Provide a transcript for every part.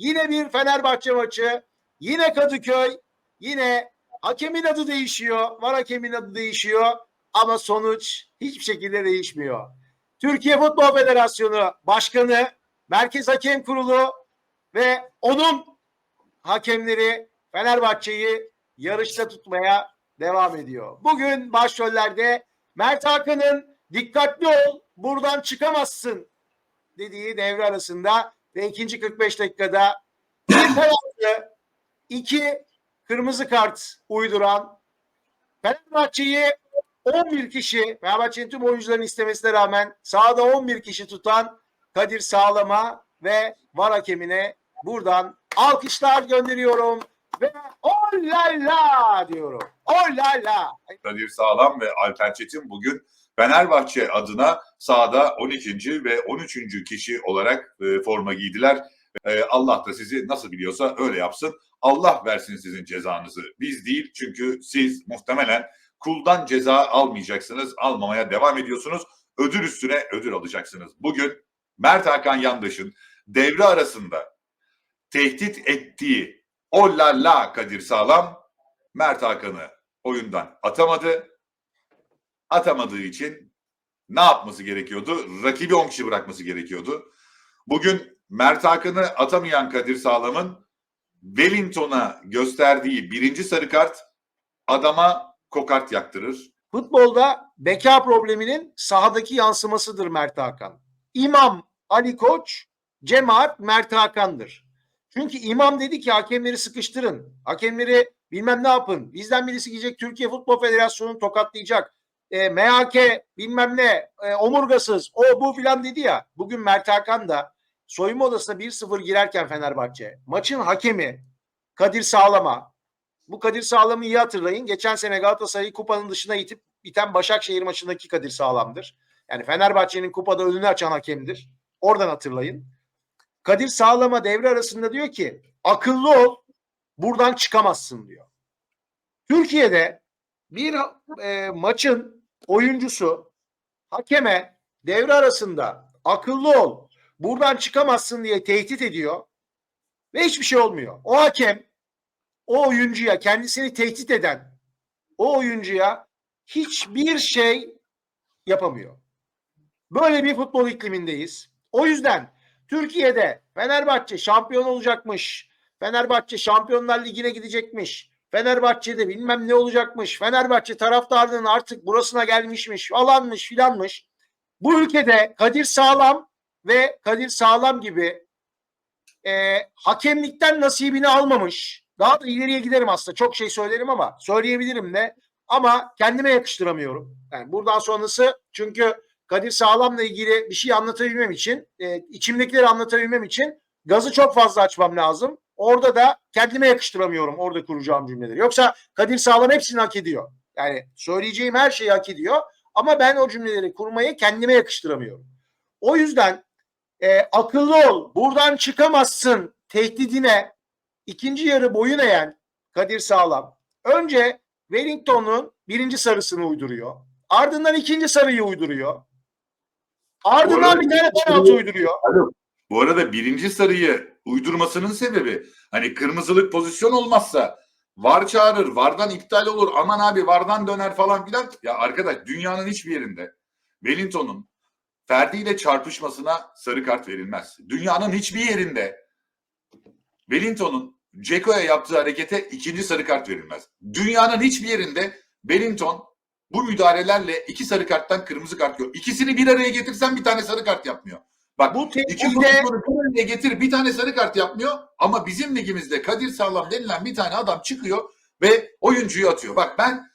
Yine bir Fenerbahçe maçı. Yine Kadıköy. Yine hakemin adı değişiyor. Var hakemin adı değişiyor. Ama sonuç hiçbir şekilde değişmiyor. Türkiye Futbol Federasyonu Başkanı, Merkez Hakem Kurulu ve onun hakemleri Fenerbahçe'yi yarışta tutmaya devam ediyor. Bugün başrollerde Mert Hakan'ın dikkatli ol buradan çıkamazsın dediği devre arasında ve ikinci 45 dakikada bir penaltı, iki kırmızı kart uyduran Fenerbahçe'yi 11 kişi, Fenerbahçe'nin tüm oyuncuların istemesine rağmen sahada 11 kişi tutan Kadir Sağlam'a ve VAR hakemine buradan alkışlar gönderiyorum ve ollala diyorum. Ollala. Kadir Sağlam ve Alper Çetin bugün Fenerbahçe adına sahada 12. ve 13. kişi olarak e, forma giydiler. E, Allah da sizi nasıl biliyorsa öyle yapsın. Allah versin sizin cezanızı. Biz değil çünkü siz muhtemelen kuldan ceza almayacaksınız. Almamaya devam ediyorsunuz. Ödül üstüne ödül alacaksınız. Bugün Mert Hakan Yandaş'ın devre arasında tehdit ettiği o la la Kadir Sağlam Mert Hakan'ı oyundan atamadı. Atamadığı için ne yapması gerekiyordu? Rakibi 10 kişi bırakması gerekiyordu. Bugün Mert Hakan'ı atamayan Kadir Sağlam'ın Wellington'a gösterdiği birinci sarı kart adama kokart yaktırır. Futbolda beka probleminin sahadaki yansımasıdır Mert Hakan. İmam Ali Koç, cemaat Mert Hakan'dır. Çünkü imam dedi ki hakemleri sıkıştırın. Hakemleri bilmem ne yapın. Bizden birisi gidecek Türkiye Futbol Federasyonu'nu tokatlayacak. E, MHK bilmem ne e, omurgasız o bu filan dedi ya. Bugün Mert Hakan da soyunma odasına 1-0 girerken Fenerbahçe maçın hakemi Kadir Sağlam'a bu Kadir Sağlam'ı iyi hatırlayın. Geçen sene Galatasaray'ı kupanın dışına itip biten Başakşehir maçındaki Kadir Sağlam'dır. Yani Fenerbahçe'nin kupada önünü açan hakemdir. Oradan hatırlayın. Kadir Sağlam'a devre arasında diyor ki akıllı ol buradan çıkamazsın diyor. Türkiye'de bir e, maçın oyuncusu hakeme devre arasında akıllı ol buradan çıkamazsın diye tehdit ediyor ve hiçbir şey olmuyor. O hakem o oyuncuya kendisini tehdit eden o oyuncuya hiçbir şey yapamıyor. Böyle bir futbol iklimindeyiz. O yüzden Türkiye'de Fenerbahçe şampiyon olacakmış. Fenerbahçe Şampiyonlar Ligi'ne gidecekmiş. Fenerbahçe'de bilmem ne olacakmış. Fenerbahçe taraftarının artık burasına gelmişmiş falanmış filanmış. Bu ülkede Kadir Sağlam ve Kadir Sağlam gibi e, hakemlikten nasibini almamış. Daha da ileriye giderim aslında. Çok şey söylerim ama söyleyebilirim de. Ama kendime yakıştıramıyorum. Yani buradan sonrası çünkü Kadir Sağlam'la ilgili bir şey anlatabilmem için, e, içimdekileri anlatabilmem için gazı çok fazla açmam lazım. Orada da kendime yakıştıramıyorum orada kuracağım cümleleri. Yoksa Kadir Sağlam hepsini hak ediyor. Yani söyleyeceğim her şeyi hak ediyor. Ama ben o cümleleri kurmayı kendime yakıştıramıyorum. O yüzden e, akıllı ol, buradan çıkamazsın tehdidine ikinci yarı boyun eğen Kadir Sağlam önce Wellington'un birinci sarısını uyduruyor. Ardından ikinci sarıyı uyduruyor. Ardından bir tane penaltı uyduruyor. Bu arada birinci sarıyı uydurmasının sebebi hani kırmızılık pozisyon olmazsa var çağırır, vardan iptal olur, aman abi vardan döner falan filan. Ya arkadaş dünyanın hiçbir yerinde Wellington'un Ferdi ile çarpışmasına sarı kart verilmez. Dünyanın hiçbir yerinde Wellington'un Ceko'ya yaptığı harekete ikinci sarı kart verilmez. Dünyanın hiçbir yerinde Wellington bu müdahalelerle iki sarı karttan kırmızı kart yok. İkisini bir araya getirsen bir tane sarı kart yapmıyor. Bak Bu İki pozisyonu bir getir bir tane sarı kart yapmıyor ama bizim ligimizde Kadir Sağlam denilen bir tane adam çıkıyor ve oyuncuyu atıyor. Bak ben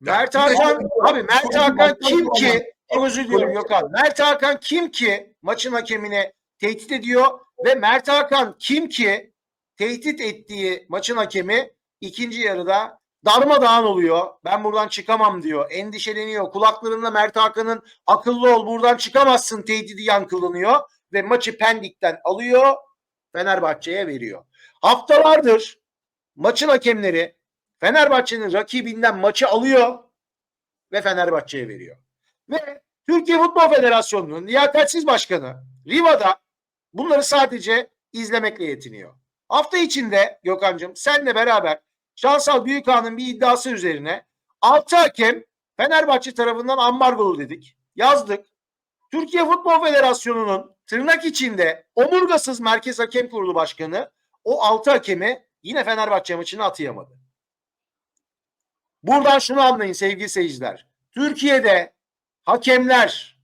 Mert Hakan abi Mert Hakan kim ki çok özür diliyorum Gökhan. Mert Hakan kim ki maçın hakemine tehdit ediyor ve Mert Hakan kim ki tehdit ettiği maçın hakemi ikinci yarıda darmadağın oluyor. Ben buradan çıkamam diyor. Endişeleniyor. Kulaklarında Mert Hakan'ın akıllı ol buradan çıkamazsın tehdidi yankılanıyor ve maçı Pendik'ten alıyor Fenerbahçe'ye veriyor. Haftalardır maçın hakemleri Fenerbahçe'nin rakibinden maçı alıyor ve Fenerbahçe'ye veriyor. Ve Türkiye Futbol Federasyonu'nun liyakatsiz başkanı Riva'da bunları sadece izlemekle yetiniyor. Hafta içinde Gökhan'cığım senle beraber Şansal Büyükhan'ın bir iddiası üzerine 6 hakem Fenerbahçe tarafından ambargolu dedik. Yazdık. Türkiye Futbol Federasyonu'nun tırnak içinde omurgasız Merkez Hakem Kurulu Başkanı o 6 hakemi yine Fenerbahçe maçına atayamadı. Buradan şunu anlayın sevgili seyirciler. Türkiye'de hakemler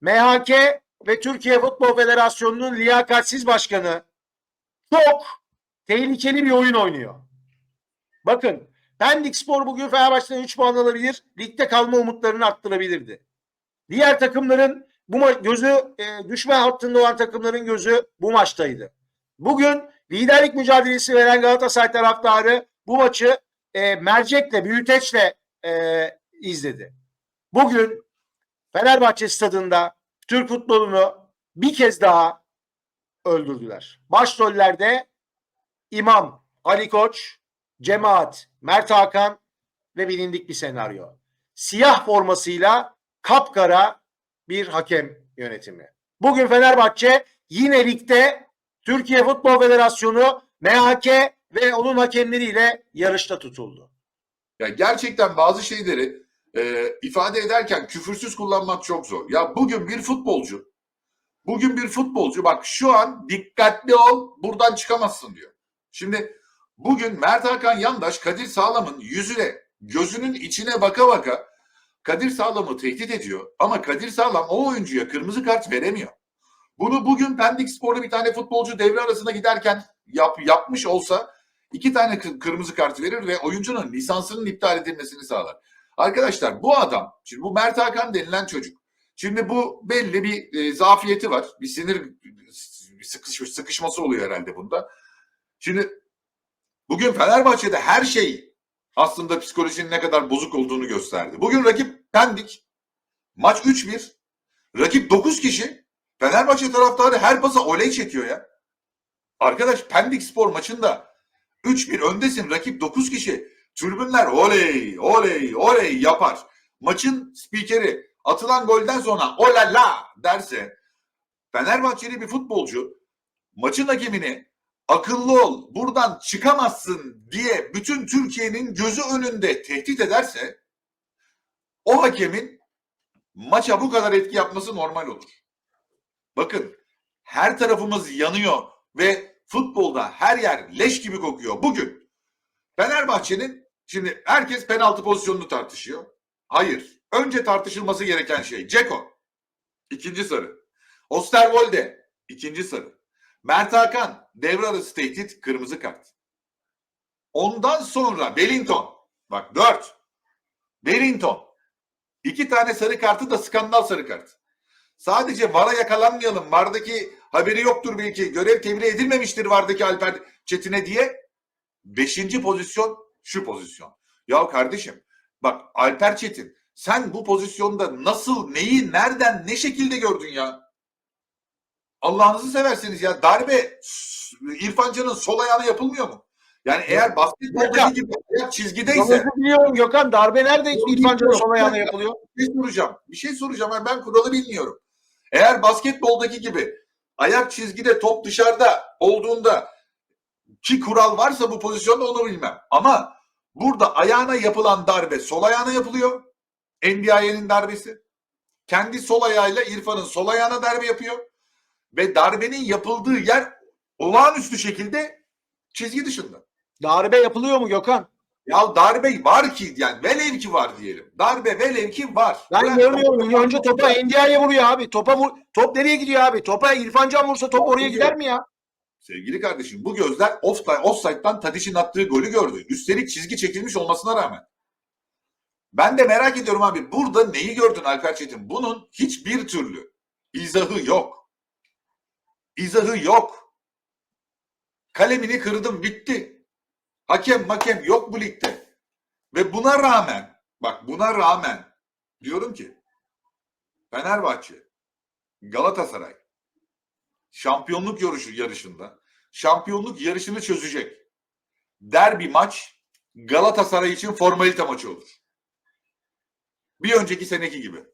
MHK ve Türkiye Futbol Federasyonu'nun liyakatsiz başkanı çok tehlikeli bir oyun oynuyor. Bakın Pendik Spor bugün Fenerbahçe'den 3 puan alabilir. Ligde kalma umutlarını arttırabilirdi. Diğer takımların bu gözü e, düşme hattında olan takımların gözü bu maçtaydı. Bugün liderlik mücadelesi veren Galatasaray taraftarı bu maçı e, mercekle, büyüteçle e, izledi. Bugün Fenerbahçe stadında Türk futbolunu bir kez daha öldürdüler. Başrollerde İmam, Ali Koç, Cemaat, Mert Hakan ve bilindik bir senaryo. Siyah formasıyla kapkara bir hakem yönetimi. Bugün Fenerbahçe yine ligde Türkiye Futbol Federasyonu, MHK ve onun hakemleriyle yarışta tutuldu. Ya gerçekten bazı şeyleri e, ifade ederken küfürsüz kullanmak çok zor. Ya bugün bir futbolcu, bugün bir futbolcu bak şu an dikkatli ol buradan çıkamazsın diyor. Şimdi bugün Mert Hakan Yandaş Kadir Sağlam'ın yüzüne gözünün içine baka baka Kadir Sağlam'ı tehdit ediyor. Ama Kadir Sağlam o oyuncuya kırmızı kart veremiyor. Bunu bugün Pendik Spor'da bir tane futbolcu devre arasına giderken yap, yapmış olsa iki tane kı- kırmızı kart verir ve oyuncunun lisansının iptal edilmesini sağlar. Arkadaşlar bu adam, şimdi bu Mert Hakan denilen çocuk. Şimdi bu belli bir e, zafiyeti var. Bir sinir bir sıkış, sıkışması oluyor herhalde bunda. Şimdi bugün Fenerbahçe'de her şey aslında psikolojinin ne kadar bozuk olduğunu gösterdi. Bugün rakip Pendik. Maç 3-1. Rakip 9 kişi. Fenerbahçe taraftarı her pasa oley çekiyor ya. Arkadaş Pendik Spor maçında 3-1 öndesin. Rakip 9 kişi. Tribünler oley, oley, oley yapar. Maçın spikeri atılan golden sonra olala derse Fenerbahçeli bir futbolcu maçın hakemini akıllı ol buradan çıkamazsın diye bütün Türkiye'nin gözü önünde tehdit ederse o hakemin maça bu kadar etki yapması normal olur. Bakın her tarafımız yanıyor ve futbolda her yer leş gibi kokuyor. Bugün Fenerbahçe'nin şimdi herkes penaltı pozisyonunu tartışıyor. Hayır. Önce tartışılması gereken şey Ceko. ikinci sarı. Osterwolde ikinci sarı. Mert Hakan devre arası tehdit kırmızı kart. Ondan sonra Wellington. Bak dört. Wellington. İki tane sarı kartı da skandal sarı kart. Sadece VAR'a yakalanmayalım. VAR'daki haberi yoktur belki. Görev tebliğ edilmemiştir VAR'daki Alper Çetin'e diye. Beşinci pozisyon şu pozisyon. Ya kardeşim bak Alper Çetin sen bu pozisyonda nasıl neyi nereden ne şekilde gördün ya? Allah'ınızı seversiniz ya darbe İrfan Can'ın sol ayağına yapılmıyor mu? Yani eğer basketboldaki gibi ayak çizgideyse Özür diliyorum Gökhan. Darbe nerede İrfan Can'ın sol ayağına yapılıyor? bir şey soracağım. Bir şey soracağım. Yani ben kuralı bilmiyorum. Eğer basketboldaki gibi ayak çizgide top dışarıda olduğunda ki kural varsa bu pozisyonda onu bilmem. Ama burada ayağına yapılan darbe sol ayağına yapılıyor. NBA'nin darbesi. Kendi sol ayağıyla İrfan'ın sol ayağına darbe yapıyor. Ve darbenin yapıldığı yer olağanüstü şekilde çizgi dışında. Darbe yapılıyor mu Gökhan? Ya darbe var ki yani velev ki var diyelim. Darbe velev ki var. Ben Bırak- görmüyorum. Önce topa Endia'ya vuruyor abi. Topa vur. Top nereye gidiyor abi? Topa İrfan Can vursa top oraya gider mi ya? Sevgili kardeşim bu gözler offside, offside'dan Tadiş'in attığı golü gördü. Üstelik çizgi çekilmiş olmasına rağmen. Ben de merak ediyorum abi burada neyi gördün Alper Çetin? Bunun hiçbir türlü izahı yok. İzahı yok. Kalemini kırdım bitti. Hakem makem yok bu ligde. Ve buna rağmen bak buna rağmen diyorum ki Fenerbahçe, Galatasaray şampiyonluk yarışı yarışında şampiyonluk yarışını çözecek. Derbi maç Galatasaray için formalite maçı olur. Bir önceki seneki gibi.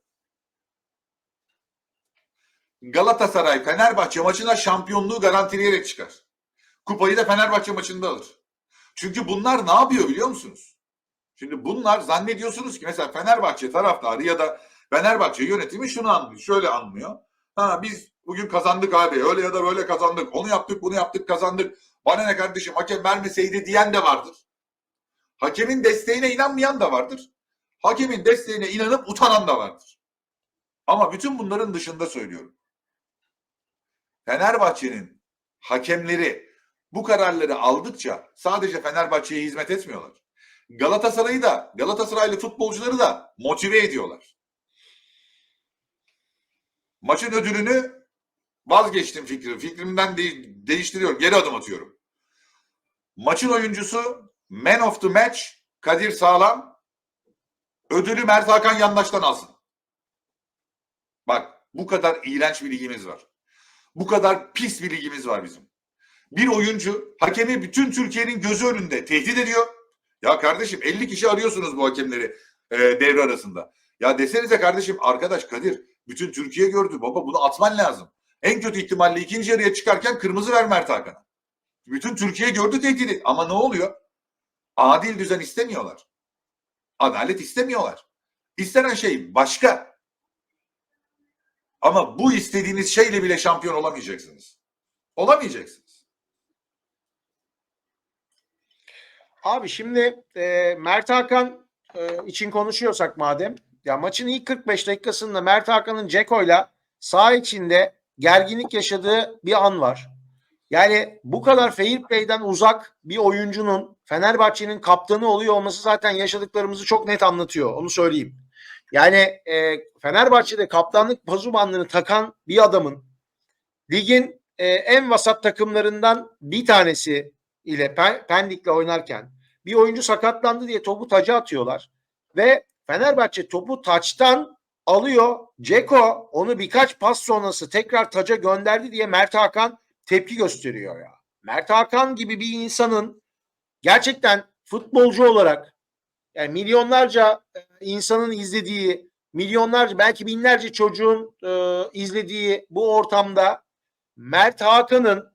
Galatasaray Fenerbahçe maçına şampiyonluğu garantileyerek çıkar. Kupayı da Fenerbahçe maçında alır. Çünkü bunlar ne yapıyor biliyor musunuz? Şimdi bunlar zannediyorsunuz ki mesela Fenerbahçe taraftarı ya da Fenerbahçe yönetimi şunu anlıyor. Şöyle anlıyor. Ha biz bugün kazandık abi. Öyle ya da böyle kazandık. Onu yaptık, bunu yaptık, kazandık. Bana ne kardeşim hakem vermeseydi diyen de vardır. Hakemin desteğine inanmayan da vardır. Hakemin desteğine inanıp utanan da vardır. Ama bütün bunların dışında söylüyorum. Fenerbahçe'nin hakemleri bu kararları aldıkça sadece Fenerbahçe'ye hizmet etmiyorlar. Galatasaray'ı da, Galatasaraylı futbolcuları da motive ediyorlar. Maçın ödülünü vazgeçtim fikri. Fikrimden de- değiştiriyorum. Geri adım atıyorum. Maçın oyuncusu Man of the Match Kadir Sağlam ödülü Mert Hakan Yandaş'tan alsın. Bak bu kadar iğrenç bir ligimiz var. Bu kadar pis bir ligimiz var bizim. Bir oyuncu hakemi bütün Türkiye'nin gözü önünde tehdit ediyor. Ya kardeşim 50 kişi arıyorsunuz bu hakemleri e, devre arasında. Ya desenize kardeşim arkadaş Kadir bütün Türkiye gördü baba bunu atman lazım. En kötü ihtimalle ikinci yarıya çıkarken kırmızı ver Mert Hakan'a. Bütün Türkiye gördü tehdidi ama ne oluyor? Adil düzen istemiyorlar. Adalet istemiyorlar. İstenen şey başka. Ama bu istediğiniz şeyle bile şampiyon olamayacaksınız. Olamayacaksınız. Abi şimdi e, Mert Hakan e, için konuşuyorsak madem ya maçın ilk 45 dakikasında Mert Hakan'ın Ceko'yla saha içinde gerginlik yaşadığı bir an var. Yani bu kadar fair play'den uzak bir oyuncunun Fenerbahçe'nin kaptanı oluyor olması zaten yaşadıklarımızı çok net anlatıyor. Onu söyleyeyim. Yani e, Fenerbahçe'de kaptanlık pazubanlığını takan bir adamın ligin e, en vasat takımlarından bir tanesi ile Pen- Pendik'le oynarken bir oyuncu sakatlandı diye topu taca atıyorlar ve Fenerbahçe topu taçtan alıyor. Ceko onu birkaç pas sonrası tekrar taca gönderdi diye Mert Hakan tepki gösteriyor ya. Mert Hakan gibi bir insanın gerçekten futbolcu olarak yani milyonlarca e, insanın izlediği, milyonlarca belki binlerce çocuğun e, izlediği bu ortamda Mert Hakan'ın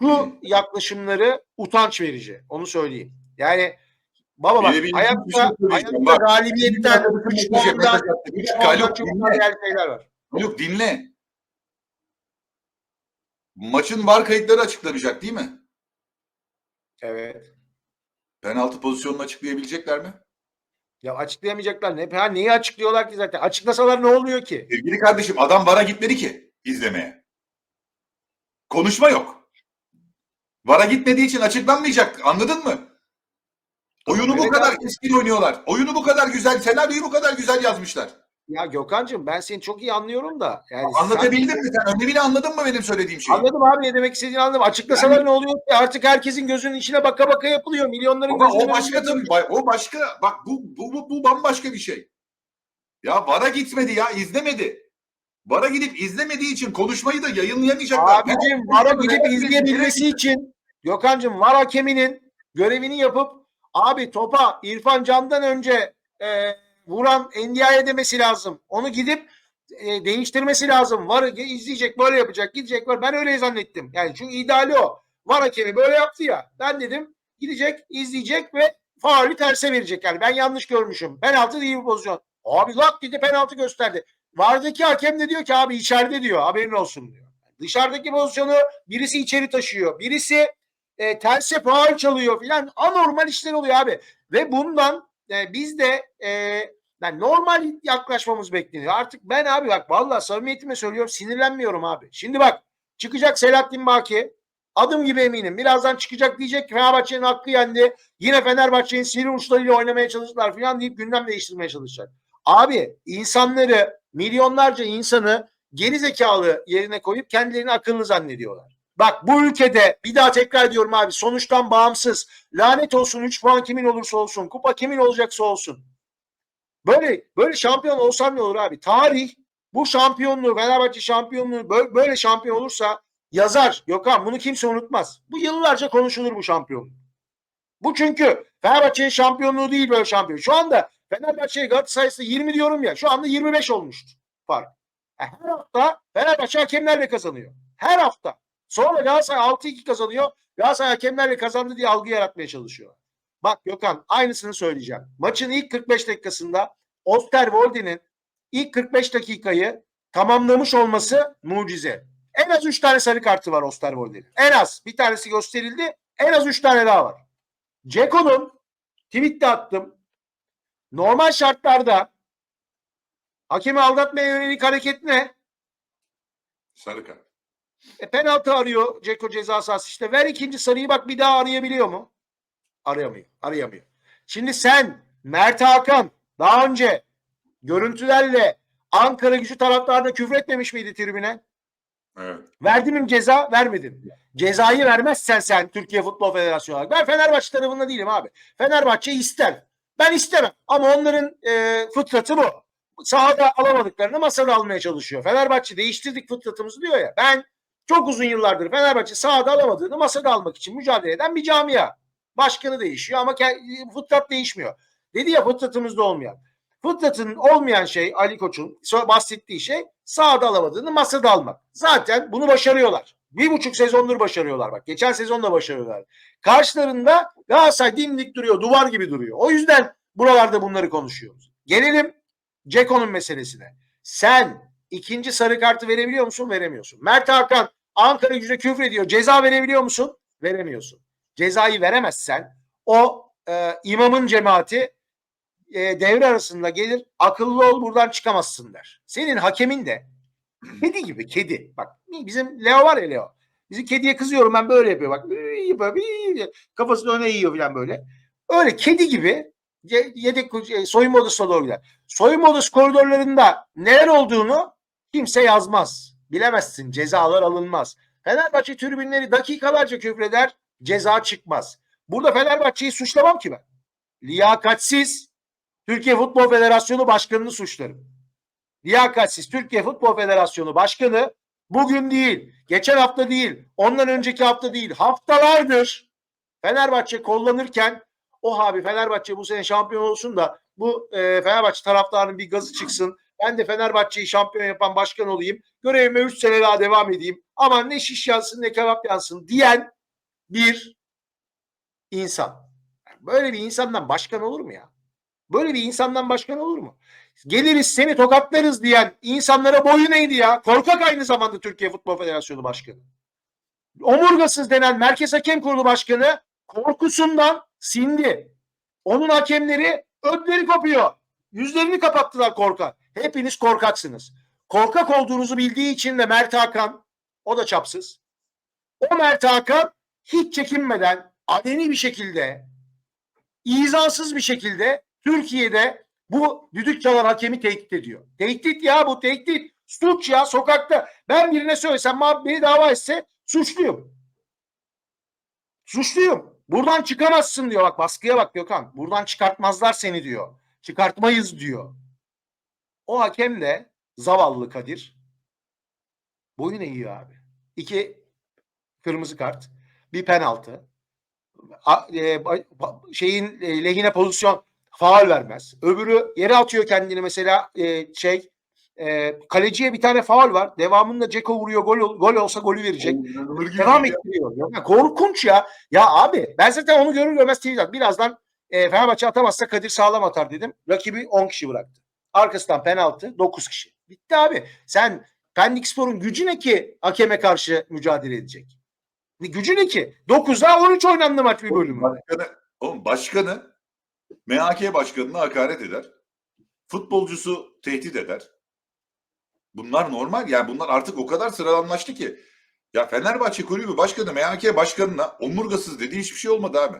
bu yaklaşımları utanç verici. Onu söyleyeyim. Yani baba bak bir- bir şey hayatta, hayatta galibiyetten, şey puandan, puandan çok şeyler var. Haluk dinle. Maçın var kayıtları açıklanacak değil mi? Evet. Penaltı pozisyonunu açıklayabilecekler mi? Ya açıklayamayacaklar. Ne, ha, neyi açıklıyorlar ki zaten? Açıklasalar ne oluyor ki? Sevgili kardeşim adam vara gitmedi ki izlemeye. Konuşma yok. Vara gitmediği için açıklanmayacak. Anladın mı? Oyunu bu kadar keskin oynuyorlar. Oyunu bu kadar güzel, senaryoyu bu kadar güzel yazmışlar. Ya Gökhan'cığım ben seni çok iyi anlıyorum da. Yani sen- Anlatabildim mi sen? Önemini anladın mı benim söylediğim şeyi? Anladım abi ne demek istediğini anladım. Açıklasalar ne oluyor ki? Artık herkesin gözünün içine baka baka yapılıyor. Milyonların Ama gözünün o başka tabii. O başka. Bak bu, bu, bu, bu bambaşka bir şey. Ya vara gitmedi ya izlemedi. Vara gidip izlemediği için konuşmayı da yayınlayamayacaklar. Abicim VAR'a gidip izleyebilmesi için Gökhan'cığım VAR hakeminin görevini yapıp abi topa İrfan Can'dan önce e, vuran Endia'ya demesi lazım. Onu gidip e, değiştirmesi lazım. VAR'ı ge- izleyecek böyle yapacak gidecek. var. Ben öyle zannettim. Yani çünkü ideali o. VAR hakemi böyle yaptı ya. Ben dedim gidecek izleyecek ve faulü terse verecek. Yani ben yanlış görmüşüm. Penaltı değil bu pozisyon. Abi lak dedi penaltı gösterdi. Vardaki hakem de diyor ki abi içeride diyor haberin olsun diyor. Dışarıdaki pozisyonu birisi içeri taşıyor. Birisi e, terse faul çalıyor filan. Anormal işler oluyor abi. Ve bundan e, biz de e, yani normal yaklaşmamız bekleniyor. Artık ben abi bak vallahi samimiyetime söylüyorum sinirlenmiyorum abi. Şimdi bak çıkacak Selahattin Baki adım gibi eminim. Birazdan çıkacak diyecek ki Fenerbahçe'nin hakkı yendi. Yine Fenerbahçe'nin sivri uçlarıyla oynamaya çalıştılar filan deyip gündem değiştirmeye çalışacak. Abi insanları milyonlarca insanı geri zekalı yerine koyup kendilerini akıllı zannediyorlar. Bak bu ülkede bir daha tekrar ediyorum abi sonuçtan bağımsız lanet olsun 3 puan kimin olursa olsun kupa kimin olacaksa olsun. Böyle böyle şampiyon olsam ne olur abi? Tarih bu şampiyonluğu Fenerbahçe şampiyonluğu böyle, böyle şampiyon olursa yazar. Gökhan bunu kimse unutmaz. Bu yıllarca konuşulur bu şampiyonluk. Bu çünkü Fenerbahçe'nin şampiyonluğu değil böyle şampiyon. Şu anda Fenerbahçe Galatasaray'da 20 diyorum ya şu anda 25 olmuştur fark. E, Her hafta Fenerbahçe hakemlerle kazanıyor. Her hafta. Sonra Galatasaray 6-2 kazanıyor. Galatasaray hakemlerle kazandı diye algı yaratmaya çalışıyor. Bak Gökhan aynısını söyleyeceğim. Maçın ilk 45 dakikasında Osterwolde'nin ilk 45 dakikayı tamamlamış olması mucize. En az 3 tane sarı kartı var Osterwolde'nin. En az. Bir tanesi gösterildi. En az 3 tane daha var. Ceko'nun tweette attım. Normal şartlarda hakemi aldatmaya yönelik hareket ne? Sarı kart. E, penaltı arıyor Ceko ceza sahası işte. Ver ikinci sarıyı bak bir daha arayabiliyor mu? Arayamıyor. Arayamıyor. Şimdi sen Mert Hakan daha önce görüntülerle Ankara gücü taraftarına küfür etmemiş miydi tribüne? Evet. Verdi mi ceza? Vermedin. Cezayı vermezsen sen Türkiye Futbol Federasyonu olarak. Ben Fenerbahçe tarafında değilim abi. Fenerbahçe ister. Ben istemem. Ama onların e, fıtratı bu. Sahada alamadıklarını masada almaya çalışıyor. Fenerbahçe değiştirdik fıtratımızı diyor ya. Ben çok uzun yıllardır Fenerbahçe sahada alamadığını masada almak için mücadele eden bir camia. Başkanı değişiyor ama fıtrat değişmiyor. Dedi ya fıtratımızda olmayan. Fıtratının olmayan şey Ali Koç'un bahsettiği şey sahada alamadığını masada almak. Zaten bunu başarıyorlar. Bir buçuk sezondur başarıyorlar bak. Geçen sezon da başarıyorlar. Karşılarında Galatasaray dimdik duruyor. Duvar gibi duruyor. O yüzden buralarda bunları konuşuyoruz. Gelelim Ceko'nun meselesine. Sen ikinci sarı kartı verebiliyor musun? Veremiyorsun. Mert Hakan Ankara gücüne küfür ediyor. Ceza verebiliyor musun? Veremiyorsun. Cezayı veremezsen o e, imamın cemaati e, devre arasında gelir akıllı ol buradan çıkamazsın der. Senin hakemin de kedi gibi kedi. Bak bizim Leo var ya Leo. Bizim kediye kızıyorum ben böyle yapıyor bak. Yapıyor, Kafasını öne yiyor falan böyle. Öyle kedi gibi ye- yedek e, soyunma odasına doğru gider. Soyunma odası koridorlarında neler olduğunu kimse yazmaz. Bilemezsin. Cezalar alınmaz. Fenerbahçe tribünleri dakikalarca küfreder. Ceza çıkmaz. Burada Fenerbahçe'yi suçlamam ki ben. Liyakatsiz Türkiye Futbol Federasyonu Başkanı'nı suçlarım. Liyakatsiz Türkiye Futbol Federasyonu Başkanı bugün değil, geçen hafta değil, ondan önceki hafta değil, haftalardır Fenerbahçe kullanırken o abi Fenerbahçe bu sene şampiyon olsun da bu e, Fenerbahçe taraftarının bir gazı çıksın. Ben de Fenerbahçe'yi şampiyon yapan başkan olayım. Görevime 3 sene daha devam edeyim. Ama ne şiş yansın ne kebap yansın diyen bir insan. Böyle bir insandan başkan olur mu ya? Böyle bir insandan başkan olur mu? Geliriz seni tokatlarız diyen insanlara boyun eğdi ya. Korkak aynı zamanda Türkiye Futbol Federasyonu Başkanı. Omurgasız denen Merkez Hakem Kurulu Başkanı korkusundan sindi. Onun hakemleri ödleri kopuyor. Yüzlerini kapattılar korkak. Hepiniz korkaksınız. Korkak olduğunuzu bildiği için de Mert Hakan o da çapsız. O Mert Hakan hiç çekinmeden aleni bir şekilde izansız bir şekilde Türkiye'de bu düdük çalan hakemi tehdit ediyor. Tehdit ya bu tehdit. Suç ya sokakta. Ben birine söylesem beni dava etse suçluyum. Suçluyum. Buradan çıkamazsın diyor. Bak baskıya bak Gökhan. Buradan çıkartmazlar seni diyor. Çıkartmayız diyor. O hakem de zavallı Kadir boyun eğiyor abi. İki kırmızı kart. Bir penaltı. A- e, şeyin e, lehine pozisyon faal vermez. Öbürü yere atıyor kendini mesela e, şey e, kaleciye bir tane faal var. Devamında Ceko vuruyor gol, ol- gol olsa golü verecek. Gibi Devam ettiriyor. Ya, korkunç ya. Ya abi ben zaten onu görür görmez tweet Birazdan e, Fenerbahçe atamazsa Kadir Sağlam atar dedim. Rakibi 10 kişi bıraktı. Arkasından penaltı 9 kişi. Bitti abi. Sen Pendik Spor'un gücü ne ki hakeme karşı mücadele edecek? Gücü ne ki? 9'a 13 oynandı maç bir bölümü. Başkanı, oğlum başkanı MHK başkanına hakaret eder. Futbolcusu tehdit eder. Bunlar normal. Yani bunlar artık o kadar sıradanlaştı ki. Ya Fenerbahçe kulübü başkanı MHK başkanına omurgasız dediği hiçbir şey olmadı abi.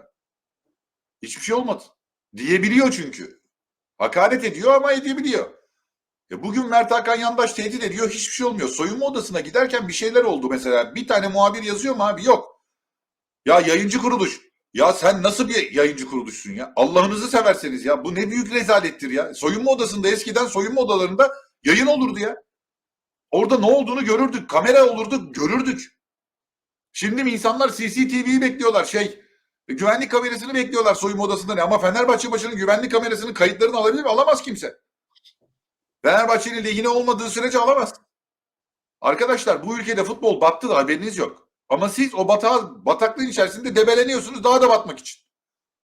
Hiçbir şey olmadı. Diyebiliyor çünkü. Hakaret ediyor ama edebiliyor. E bugün Mert Hakan Yandaş tehdit ediyor hiçbir şey olmuyor. Soyunma odasına giderken bir şeyler oldu mesela. Bir tane muhabir yazıyor mu abi? Yok. Ya yayıncı kuruluş. Ya sen nasıl bir yayıncı kuruluşsun ya? Allah'ınızı severseniz ya. Bu ne büyük rezalettir ya. Soyunma odasında eskiden soyunma odalarında yayın olurdu ya. Orada ne olduğunu görürdük. Kamera olurdu görürdük. Şimdi mi insanlar CCTV'yi bekliyorlar şey. Güvenlik kamerasını bekliyorlar soyunma odasında ne? Ama Fenerbahçe başının güvenlik kamerasının kayıtlarını alabilir mi? Alamaz kimse. Fenerbahçe'nin lehine olmadığı sürece alamaz. Arkadaşlar bu ülkede futbol battı da haberiniz yok. Ama siz o batağı, bataklığın içerisinde debeleniyorsunuz daha da batmak için.